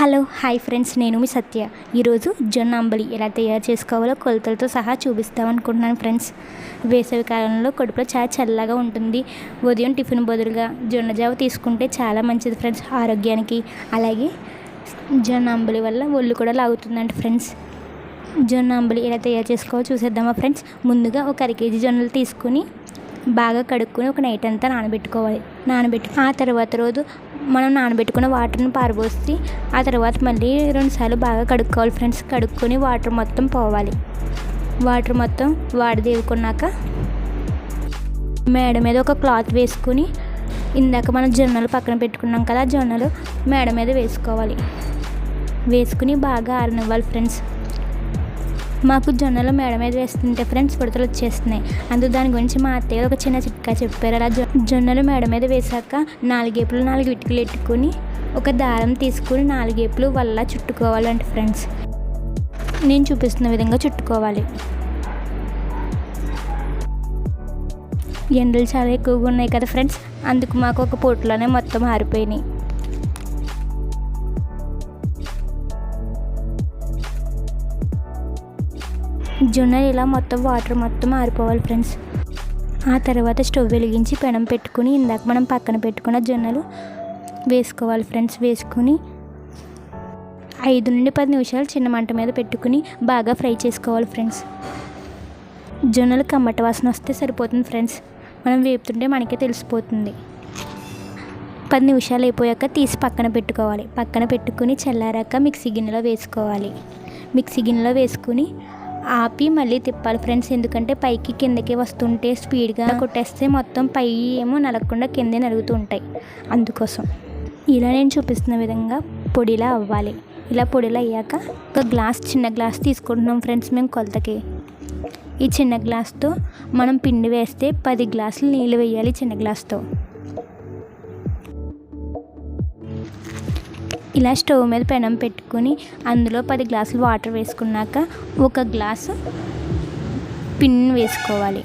Hello hi friends నేను మీ సత్య. ఈరోజు జొన్న అంబలి ఎలా తయారు చేసుకోవాలో కొలతలతో సహా చూపిస్తామనుకుంటున్నాను ఫ్రెండ్స్. వేసవి కాలంలో కడుపులో చాలా చల్లగా ఉంటుంది. ఉదయం టిఫిన్ బదులుగా జొన్న జావ తీసుకుంటే చాలా మంచిది ఫ్రెండ్స్ ఆరోగ్యానికి. అలాగే జొన్న అంబలి వల్ల ఒళ్ళు కూడా లాగుతుందండి ఫ్రెండ్స్. జొన్న అంబలి ఎలా తయారు చేసుకోవాలో చూసేద్దామా ఫ్రెండ్స్. ముందుగా ఒక అర కేజీ జొన్నలు తీసుకుని బాగా కడుక్కొని ఒక నైట్ అంతా నానబెట్టుకోవాలి. నానబెట్టు ఆ తర్వాత రోజు మనం నానబెట్టుకున్న వాటర్ని పారబోసి ఆ తర్వాత మళ్ళీ రెండుసార్లు బాగా కడుక్కోవాలి ఫ్రెండ్స్. కడుక్కొని వాటర్ మొత్తం పోవాలి. వాటర్ మొత్తం వాడదేవుకున్నాక మేడ మీద ఒక క్లాత్ వేసుకుని ఇందాక మనం జొన్నలు పక్కన పెట్టుకున్నాం కదా ఆ జొన్నలు మేడ మీద వేసుకోవాలి. వేసుకుని బాగా ఆరనివ్వాలి ఫ్రెండ్స్. మాకు జొన్నలు మేడ మీద వేస్తుంటే ఫ్రెండ్స్ ఉడతలు వచ్చేస్తున్నాయి. అందుకు దాని గురించి మా అత్తయ్య ఒక చిన్న చిట్కా చెప్పారు. అలా జొన్నలు మేడ మీద వేసాక నాలుగేపులు నాలుగు ఇటుకలు ఎట్టుకుని ఒక దారం తీసుకుని నాలుగేపులు వల్ల చుట్టుకోవాలంటే ఫ్రెండ్స్. నేను చూపిస్తున్న విధంగా చుట్టుకోవాలి. ఎండలు చాలా ఎక్కువగా ఉన్నాయి కదా ఫ్రెండ్స్. అందుకు మాకు ఒక పూటలోనే మొత్తం ఆరిపోయినాయి. జొన్నలు ఇలా మొత్తం వాటర్ మొత్తం ఆరిపోవాలి ఫ్రెండ్స్. ఆ తర్వాత స్టవ్ వెలిగించి పెనం పెట్టుకుని ఇందాక మనం పక్కన పెట్టుకున్న జొన్నలు వేసుకోవాలి ఫ్రెండ్స్ వేసుకుని ఐదు నుండి పది నిమిషాలు చిన్న మంట మీద పెట్టుకుని బాగా ఫ్రై చేసుకోవాలి ఫ్రెండ్స్. జొన్నలు కమ్మట వాసన వస్తే సరిపోతుంది ఫ్రెండ్స్. మనం వేపుతుంటే మనకే తెలిసిపోతుంది. పది నిమిషాలు అయిపోయాక తీసి పక్కన పెట్టుకోవాలి. పక్కన పెట్టుకుని చల్లారాక మిక్సీ గిన్నెలో వేసుకోవాలి. మిక్సీ గిన్నెలో వేసుకుని ఆపి మళ్ళీ తిప్పాలి ఫ్రెండ్స్. ఎందుకంటే పైకి కిందకి వస్తుంటే స్పీడ్గా కొట్టేస్తే మొత్తం పై ఏమో నలగకుండా కిందే నలుగుతూ ఉంటాయి అందుకోసం ఇలా నేను చూపిస్తున్న విధంగా పొడిలా అవ్వాలి. ఇలా పొడిలా అయ్యాక ఒక గ్లాస్ చిన్న గ్లాస్ తీసుకుంటున్నాం ఫ్రెండ్స్ మేము కొలతకి. ఈ చిన్న గ్లాస్తో మనం పిండి వేస్తే పది గ్లాసులు నీళ్ళు వేయాలి చిన్న గ్లాస్తో. ఇలా స్టవ్ మీద పెనం పెట్టుకుని అందులో పది గ్లాసులు వాటర్ వేసుకున్నాక ఒక గ్లాసు పిన్ వేసుకోవాలి.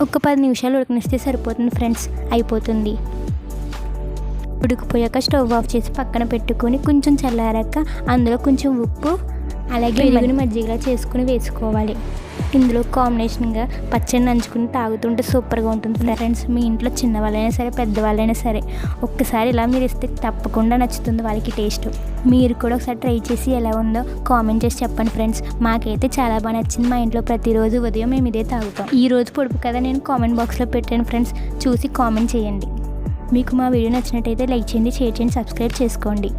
ఒక పది నిమిషాలు ఉడకనిస్తే సరిపోతుంది ఫ్రెండ్స్ అయిపోతుంది. ఉడికిపోయాక స్టవ్ ఆఫ్ చేసి పక్కన పెట్టుకొని కొంచెం చల్లారాక అందులో కొంచెం ఉప్పు అలాగే పెరుగుని మజ్జిగలా చేసుకుని వేసుకోవాలి. ఇందులో కాంబినేషన్గా పచ్చడి నంచుకుని తాగుతుంటే సూపర్గా ఉంటుంది ఫ్రెండ్స్. మీ ఇంట్లో చిన్నవాళ్ళైనా సరే పెద్దవాళ్ళైనా సరే ఒక్కసారి ఇలా మీరు ఇస్తే తప్పకుండా నచ్చుతుంది వాళ్ళకి టేస్ట్. మీరు కూడా ఒకసారి ట్రై చేసి ఎలా ఉందో కామెంట్ చేసి చెప్పండి ఫ్రెండ్స్. మాకైతే చాలా బాగా నచ్చింది. మా ఇంట్లో ప్రతిరోజు ఉదయం మేము ఇదే తాగుతాం. ఈ రోజు పొడుపు కదా నేను కామెంట్ బాక్స్లో పెట్టాను ఫ్రెండ్స్. చూసి కామెంట్ చేయండి. మీకు మా వీడియో నచ్చినట్టయితే లైక్ చేయండి షేర్ చేయండి సబ్స్క్రైబ్ చేసుకోండి.